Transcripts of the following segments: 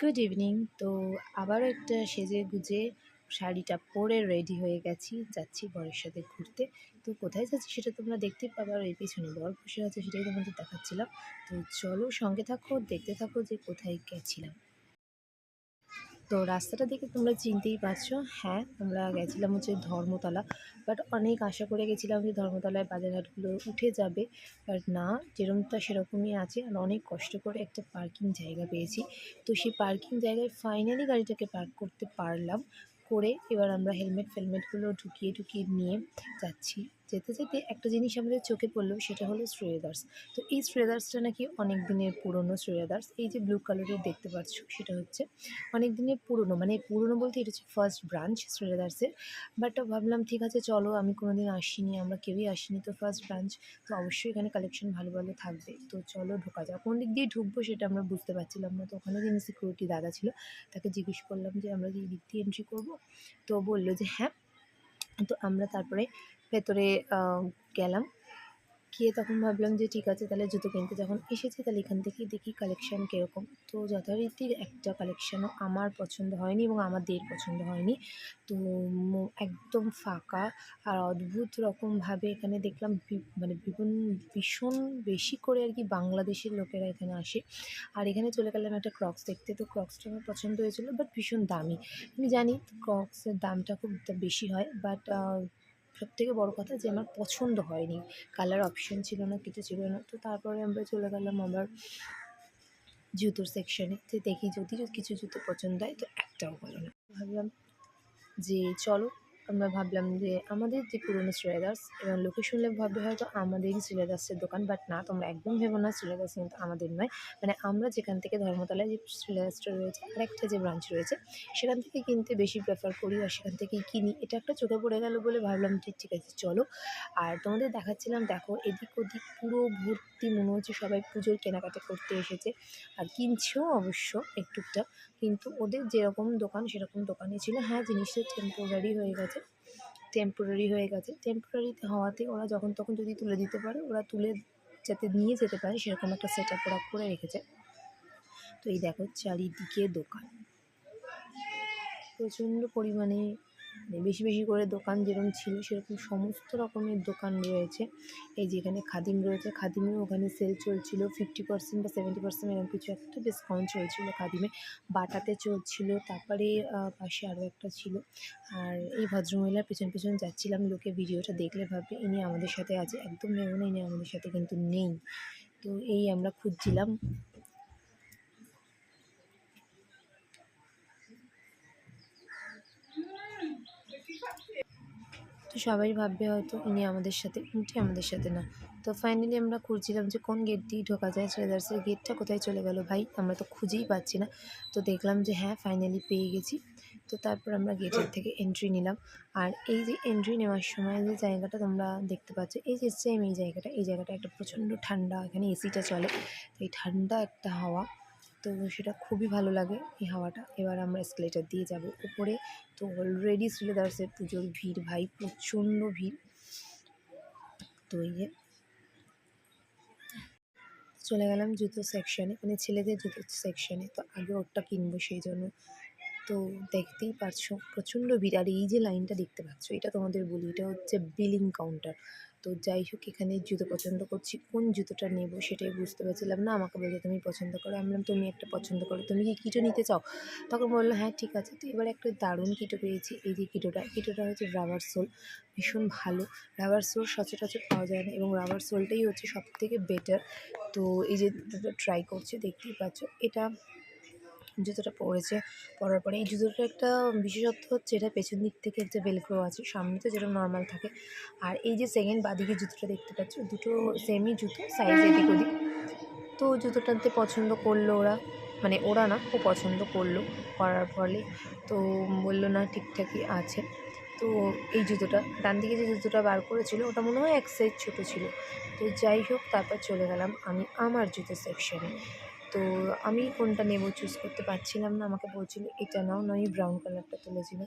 Good evening তো আবারও একটা সেজে গুজে শাড়িটা পরে রেডি হয়ে গেছি। যাচ্ছি বরের সাথে ঘুরতে। তো কোথায় যাচ্ছি সেটা তোমরা দেখতে পাবে আর এই পিছনে বর বসে আছে সেটাই তোমাদের দেখাচ্ছিলাম। তো চলো সঙ্গে থাকো, দেখতে থাকো যে কোথায় গেছিলাম। তো রাস্তাটা দেখে তোমরা চিনতেই পারছ। হ্যাঁ আমরা গেছিলাম হচ্ছে ধর্মতলা। বাট অনেক আশা করে গেছিলাম যে ধর্মতলায় বাজারঘাটগুলো উঠে যাবে। বাট না যেরকমটা সেরকমই আছে আর অনেক কষ্ট করে একটা পার্কিং জায়গা পেয়েছি। তো সেই পার্কিং জায়গায় ফাইনালি গাড়িটাকে পার্ক করতে পারলাম। করে এবার আমরা হেলমেট ফেলমেটগুলো ঢুকিয়ে ঢুকিয়ে নিয়ে যাচ্ছি। যেতে যেতে একটা জিনিস আমাদের চোখে পড়ল, সেটা হলো শ্রেয়াদার্স। তো এই শ্রেয়াদার্সটা নাকি অনেক দিনের পুরনো শ্রেয়াদার্স। এই যে ব্লু কালারের দেখতে পাচ্ছ, সেটা হচ্ছে অনেক দিনের পুরনো মানে পুরনো বলতে এটা হচ্ছে ফার্স্ট ব্রাঞ্চ শ্রেয়াদার্সের। বাট ভাবলাম, ঠিক আছে, চলো, আমি কোনো দিন আসিনি, আমরা কেউই আসিনি, তো ফার্স্ট ব্রাঞ্চ তো অবশ্যই এখানে কালেকশন ভালো ভালো থাকবে। তো চলো, ঢোকা যাক। কোন দিক দিয়ে ঢুকবো, সেটা আমরা বুঝতে পারছিলাম না। তো ওখানে যিনি সিকিউরিটি দাদা ছিল, তাকে জিজ্ঞেস করলাম যে, আমরা কি দিক দিয়ে এন্ট্রি করব? তো বলল যে হ্যাঁ। তো আমরা তারপরে ভেতরে গেলাম। গিয়ে তখন ভাবলাম যে, ঠিক আছে, তাহলে জুতো কিনতে যখন এসেছি, তাহলে এখান থেকেই দেখি কালেকশান কীরকম। তো যথারীতি একটা কালেকশানও আমার পছন্দ হয়নি এবং আমাদের পছন্দ হয়নি। তো একদম ফাঁকা আর অদ্ভুত রকমভাবে এখানে দেখলাম মানে বিভিন্ন, ভীষণ বেশি করে আর কি বাংলাদেশের লোকেরা এখানে আসে। আর এখানে চলে গেলাম একটা ক্রক্স দেখতে। তো ক্রক্সটা আমার পছন্দ হয়েছিল বাট ভীষণ দামি। আমি জানি ক্রক্সের দামটা খুব বেশি হয় বাট সবথেকে বড় কথা যে আমার পছন্দ হয়নি। কালার অপশন ছিল না, কিছু ছিল না। তো তারপরে আমরা চলে গেলাম আবার জুতোর সেকশানে যে দেখি যদি কিছু জুতো পছন্দ হয়, তো একটাও হলো না। ভাবলাম যে চলো আমরা ভাবলাম যে আমাদের যে পুরনো শ্রেয়াদার্স এবং লোকে শুনলে ভাববে হয়তো আমাদেরই শ্রেয়াদার্সের দোকান বাট না, তোমরা একদম ভেবো না শ্রেয়াদার্স কিন্তু আমাদের নয়। মানে আমরা যেখান থেকে ধর্মতলায় যে শ্রেয়াদার্সটা রয়েছে, আরেকটা যে ব্রাঞ্চ রয়েছে, সেখান থেকে কিনতে বেশি প্রেফার করি আর সেখান থেকেই কিনি। এটা একটা চোখে পড়ে গেল বলে ভাবলাম যে ঠিক আছে, চলো। আর তোমাদের দেখাচ্ছিলাম, দেখো, এদিক ওদিক পুরো ভর্তি মনে হচ্ছে সবাই পুজোর কেনাকাটা করতে এসেছে। আর কিনছেও অবশ্য একটুকটা, কিন্তু ওদের যেরকম দোকান, সেরকম দোকানে ছিল। হ্যাঁ জিনিসটা টেম্পোরারি হয়ে গেছে টেম্পোরারি হয়ে গেছে। টেম্পোরারিতে হওয়াতে ওরা যখন তখন যদি তুলে দিতে পারে, ওরা তুলে যাতে নিয়ে যেতে পারে, সেরকম একটা সেট আপ ওরা করে রেখেছে। তো এই দেখো চারিদিকে দোকান। প্রচণ্ড পরিমাণে বেশি বেশি করে দোকান যেরকম ছিল সেরকম সমস্ত রকমের দোকান রয়েছে। এই যে এখানে খাদিম রয়েছে, খাদিমেও ওখানে সেল চলছিল ফিফটি পার্সেন্ট বা সেভেন্টি পার্সেন্ট এরকম কিছু একটা ডিসকাউন্ট চলছিল খাদিমে। বাটাতে চলছিল, তারপরে পাশে আরও একটা ছিল। আর এই ভদ্রমহিলার পেছন পেছন যাচ্ছিলাম, লোকে ভিডিওটা দেখলে ভাববে, ইনি আমাদের সাথে আছে। একদম ভেবো না, ইনি আমাদের সাথে কিন্তু নেই। তো এই আমরা খুঁজছিলাম। তো সবাই ভাববে হয়তো ইনি আমাদের সাথে, উনি আমাদের সাথে না। তো ফাইনালি আমরা খুঁজছিলাম যে কোন গেট দিয়ে ঢোকা যায় ট্রেডার্সের গেটটা কোথায় চলে গেল ভাই? আমরা তো খুঁজেই পাচ্ছি না। তো দেখলাম যে হ্যাঁ ফাইনালি পেয়ে গেছি। তো তারপর আমরা গেটের থেকে এন্ট্রি নিলাম। আর এই যে এন্ট্রি নেওয়ার সময় যে জায়গাটা তোমরা দেখতে পাচ্ছ, এই যে সেম এই জায়গাটা এই জায়গাটা একটা প্রচণ্ড ঠান্ডা, এখানে এসিটা চলে। এই ঠান্ডা একটা হাওয়া তো সেটা খুবই ভালো লাগে এই হাওয়াটা। এবার আমরা এসকেলেটার দিয়ে যাব উপরে। তো অলরেডি শ্রীলেদার্সের পুজোর ভিড় ভাই, প্রচণ্ড ভিড়। তো এই যে চলে গেলাম জুতো সেকশানে মানে ছেলেদের জুতো সেকশানে তো আগে ওরটা কিনবো সেই জন্য। তো দেখতেই পাচ্ছ প্রচণ্ড ভিড়। আর এই যে লাইনটা দেখতে পাচ্ছ, এটা তোমাদের বলি, এটা হচ্ছে বিলিং কাউন্টার তো যাই হোক, এখানে জুতো পছন্দ করছি। কোন জুতোটা নেব সেটাই বুঝতে পারছিলাম না। আমাকে বলছে তুমি পছন্দ করো। আমি বললাম, তুমি একটা পছন্দ করো। তুমি কি কিটো নিতে চাও? তখন বলল হ্যাঁ ঠিক আছে। তো এবার একটা দারুণ কিটো পেয়েছি। এই যে কিটোটা কিটোটা হচ্ছে রাবার সোল ভীষণ ভালো। রাবার সোল সচরাচর পাওয়া যায় না এবং রাবার সোলটাই হচ্ছে সব থেকে বেটার তো এই যে ট্রাই করছে, দেখতেই পাচ্ছ। এটা জুতোটা পরেছে, পরার পরে এই জুতোটার একটা বিশেষত্ব হচ্ছে এটা পেছন দিক থেকে একটা ভেলক্রো আছে, সামনে তো যেরকম নর্মাল থাকে। আর এই যে সেকেন্ড বাদিকে জুতোটা দেখতে পাচ্ছ, দুটো সেমই জুতো সাইজ এদিক ওদিক তো জুতোটাতে পছন্দ করল ওরা মানে ওরা না, ও পছন্দ করল, করার ফলে তো বলল না ঠিকঠাকই আছে। তো এই জুতোটা, ডান দিকে যে জুতোটা বার করেছিল, ওটা মনে হয় এক সাইজ ছোটো ছিল। তো যাই হোক, তারপর চলে গেলাম আমি আমার জুতো সেকশানে তো আমি কোনটা নেব চুজ করতে পারছিলাম না। আমাকে বলছিল, এটা নাও। নয় ব্রাউন কালারটা তুলেছিল।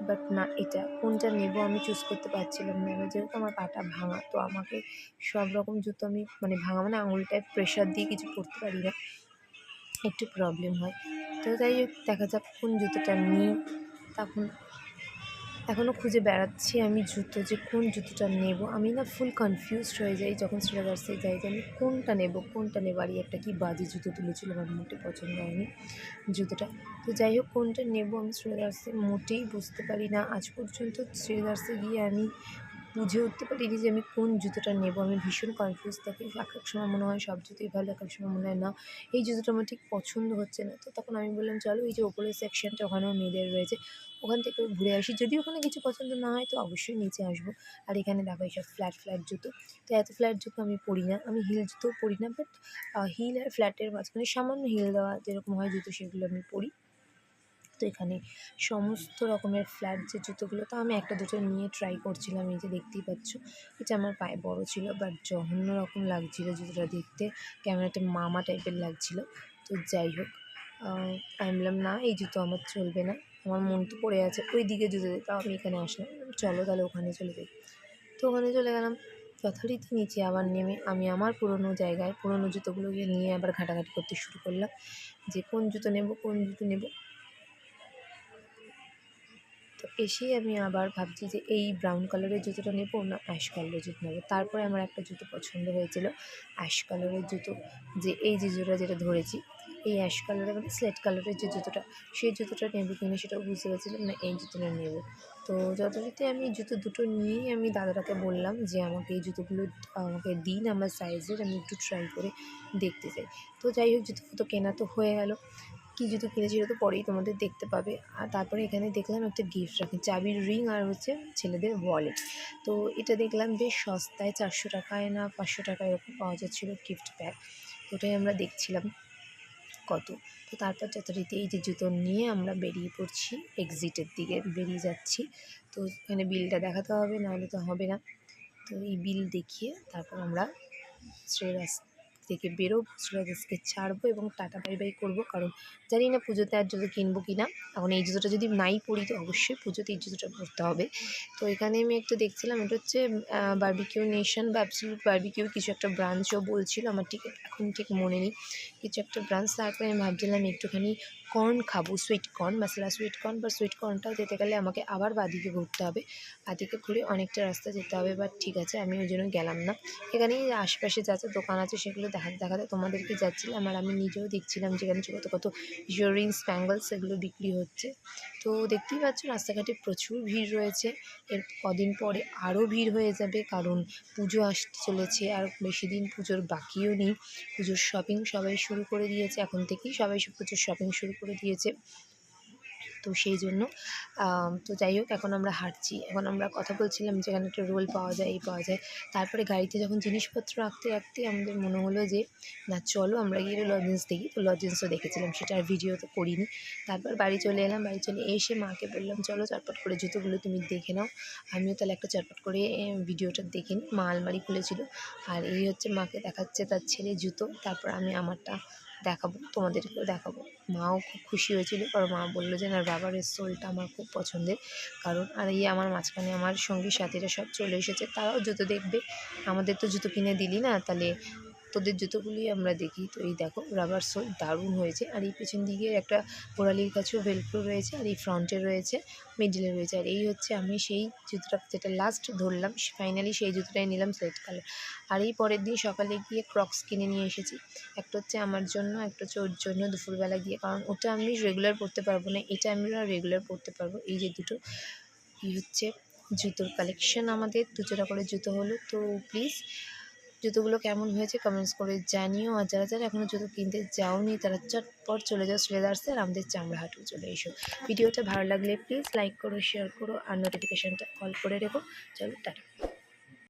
বাট না, এটা কোনটা নেব আমি চুজ করতে পারছিলাম না। যেহেতু আমার পাটা ভাঙা, তো আমাকে সব রকম জুতো আমি মানে ভাঙা মানে আঙুলটায় প্রেশার দিয়ে কিছু করতে পারি না। একটু প্রবলেম হয়। তো তো যাই দেখা যাক কোন জুতোটা নিই। তখন এখনও খুঁজে বেড়াচ্ছি আমি জুতো যে কোন জুতোটা নেব। আমি না ফুল কনফিউজড হয়ে যাই যখন শ্রীলাদার্সে যাই যে আমি কোনটা নেব কোনটা নেব আর একটা কি বাজে জুতো তুলেছিল আমার মোটে পছন্দ হয়নি জুতোটা। তো যাই হোক, কোনটা নেব আমি শ্রীলাদার্সে মোটেই বুঝতে পারি না। আজ পর্যন্ত শ্রীলাদার্সে গিয়ে আমি বুঝে উঠতে পারিনি যে আমি কোন জুতোটা নেব? আমি ভীষণ কনফিউজ থাকি। এক এক সময় মনে হয় সব জুতোই ভালো, এক এক সময় মনে হয় না। এই জুতোটা আমার ঠিক পছন্দ হচ্ছে না। তো তখন আমি বললাম, চলো এই যে ওপরের সেকশনটা ওখানেও মেয়েদের রয়েছে, ওখান থেকে ঘুরে আসি। যদি ওখানে কিছু পছন্দ না হয়, তো অবশ্যই নিচে আসব। আর এখানে দেখো এইসব ফ্ল্যাট ফ্ল্যাট জুতো। তো এত ফ্ল্যাট জুতো আমি পরি না। আমি হিল জুতো পরি না বাট হিল আর ফ্ল্যাটের মাঝখানে সামান্য হিল দেওয়া যেরকম হয় জুতো, সেগুলো আমি পরি। তো এখানে সমস্ত রকমের ফ্ল্যাট যে জুতোগুলো, তো আমি একটা দুটো নিয়ে ট্রাই করছিলাম, এই যে দেখতেই পাচ্ছ। এটা আমার পায়ে বড় ছিল বাট জঘন্য রকম লাগছিল জুতোটা দেখতে। একটা মামা টাইপের লাগছিল। তো যাই হোক আমি বললাম, না, এই জুতো আমার চলবে না, আমার মন তো পড়ে আছে ওই দিকে জুতো তাও আমি এখানে আসলাম। চলো তাহলে ওখানে চলে যাই। তো ওখানে চলে গেলাম। যথারীতি নিচে আবার নেমে আমি আমার পুরোনো জায়গায় পুরনো জুতোগুলোকে নিয়ে আবার ঘাটাঘাটি করতে শুরু করলাম। যে কোন জুতো নেব, কোন জুতো নেব তো এসেই আমি আবার ভাবছি যে এই ব্রাউন কালারের জুতোটা নেব না অ্যাশ কালারের জুতো নেব। তারপরে আমার একটা জুতো পছন্দ হয়েছিল অ্যাশ কালারের জুতো। যে এই যে জুতোটা যেটা ধরেছি, এই অ্যাশ কালারের মানে স্লেট কালারের যে জুতোটা, সেই জুতোটা নেব কিনা সেটাও বুঝতে পারছিলাম না এই জুতোটা নেব। তো যথারীতি আমি জুতো দুটো নিয়েই আমি দাদাটাকে বললাম যে আমাকে এই জুতোগুলো, আমাকে দিন আমার সাইজের আমি একটু ট্রাই করে দেখতে চাই। তো যাই হোক, জুতো ফুতো কেনা তো হয়ে গেল। কী জুতো কিনেছি তো পরেই তোমাদের দেখতে পাবে। আর তারপরে এখানে দেখলাম একটা গিফট রাখে, চাবির রিং আর হচ্ছে ছেলেদের ওয়ালেট তো এটা দেখলাম বেশ সস্তায়, চারশো টাকায় না পাঁচশো টাকা এরকম পাওয়া যাচ্ছিল গিফট প্যাক ওটাই আমরা দেখছিলাম কত। তো তারপর যথারীতি এই যে জুতো নিয়ে আমরা বেরিয়ে পড়ছি এক্সিটের দিকে, বেরিয়ে যাচ্ছি। তো এখানে বিলটা দেখাতে হবে, নাহলে তো হবে না। তো এই বিল দেখিয়ে তারপর আমরা শ্রেয়াস থেকে বেরোবো শ্রেয়াসকে ছাড়বো এবং টাটা বাই বাই করব। কারণ জানি না পুজোতে আর জুতো কিনবো কি না এখন এই জুতোটা যদি নাই পরি তো অবশ্যই পুজোতে এই জুতোটা পড়তে হবে। তো এখানে আমি একটু দেখছিলাম, এটা হচ্ছে বার্বিকিউ নেশন বা অ্যাবসলিউট বার্বিকিউ কিছু একটা ব্রাঞ্চও বলছিল, আমার ঠিক এখন ঠিক মনে নেই। কিছু একটা ব্রাঞ্চ তারপরে আমি ভাবছিলাম একটুখানি কর্ন খাব সুইট কর্ন মশলা সুইট কর্ন বা সুইট কর্নটাও যেতে গেলে আমাকে আবার বাদিকে ঘুরতে হবে। বাদিকে ঘুরে অনেকটা রাস্তা যেতে হবে বাট ঠিক আছে, আমি ওই জন্য গেলাম না। এখানেই আশপাশে যা যা দোকান আছে সেগুলো দেখাতে দেখাতে তোমাদেরকে যাচ্ছিলাম, আর আমি নিজেও দেখছিলাম যেখানে কত কত ইয়াররিংস ব্যাঙ্গলস এগুলো বিক্রি হচ্ছে। তো দেখতেই পাচ্ছ, রাস্তাঘাটে প্রচুর ভিড় রয়েছে। এর কদিন পরে আরও ভিড় হয়ে যাবে, কারণ পুজো আসতে চলেছে আর বেশি দিন পুজোর বাকিও নেই। পুজোর শপিং সবাই শুরু করে দিয়েছে, এখন থেকেই সবাই পুজোর শপিং শুরু করে দিয়েছে। তো সেই জন্য তো যাই হোক, এখন আমরা হাঁটছি। এখন আমরা কথা বলছিলাম যেখানে একটা রোল পাওয়া যায়, এই পাওয়া যায়। তারপরে গাড়িতে যখন জিনিসপত্র রাখতে রাখতে আমাদের মনে হলো যে, না, চলো আমরা গিয়ে লজেন্স দেখি। তো লজেন্সও দেখেছিলাম, সেটা আর ভিডিও তো করিনি। তারপর বাড়ি চলে এলাম, বাড়ি চলে এসে মাকে বললাম, চলো চটপট করে জুতোগুলো তুমি দেখে নাও। আমিও তাহলে একটা চটপট করে ভিডিওটা দেখে নিই মা আলমারি খুলেছিল। আর এই হচ্ছে মাকে দেখাচ্ছে তার ছেলে জুতো। তারপর আমি আমারটা দেখাবো, তোমাদেরকেও দেখাবো। মাও খুব খুশি হয়েছিল, কারণ মা বলল যে, না, রাবারের সোলটা আমার খুব পছন্দের। কারণ আর এই আমার মাঝখানে আমার সঙ্গী সাথীরা সব চলে এসেছে, তারাও জুতো দেখবে। আমাদের তো জুতো কিনে দিলি না, তাহলে তোদের জুতোগুলি আমরা দেখি। তো এই দেখো রাবার সোল দারুণ হয়েছে। আর এই পেছন দিকে একটা গোড়ালির কাছেও ভেলক্রো রয়েছে আর এই ফ্রন্টে রয়েছে মিডিলে রয়েছে। আর এই হচ্ছে আমি সেই জুতোটা যেটা লাস্ট ধরলাম ফাইনালি সেই জুতোটাই নিলাম সেট কালার আর এই পরের দিন সকালে গিয়ে ক্রক্স কিনে নিয়ে এসেছি। একটা হচ্ছে আমার জন্য, একটা হচ্ছে ওর জন্য দুপুরবেলা গিয়ে। কারণ ওটা আমি রেগুলার পরতে পারব না, এটা আমি রেগুলার পরতে পারব। এই যে দুটো, এই হচ্ছে জুতোর কালেকশন আমাদের। দুজোড়া করে জুতো হলো। তো প্লিজ জুতোগুলো কেমন হয়েছে কমেন্টস করে জানিও। আর যারা যারা এখনও জুতো কিনতে যাওনি, তারা চটপট চলে যাও শ্রেদার্সে আর আমাদের চামড়া হাটু চলে এসো। ভিডিওটা ভালো লাগলে প্লিজ লাইক করো শেয়ার করো, আর নোটিফিকেশানটা কল করে রেখো। চলো, টাটা।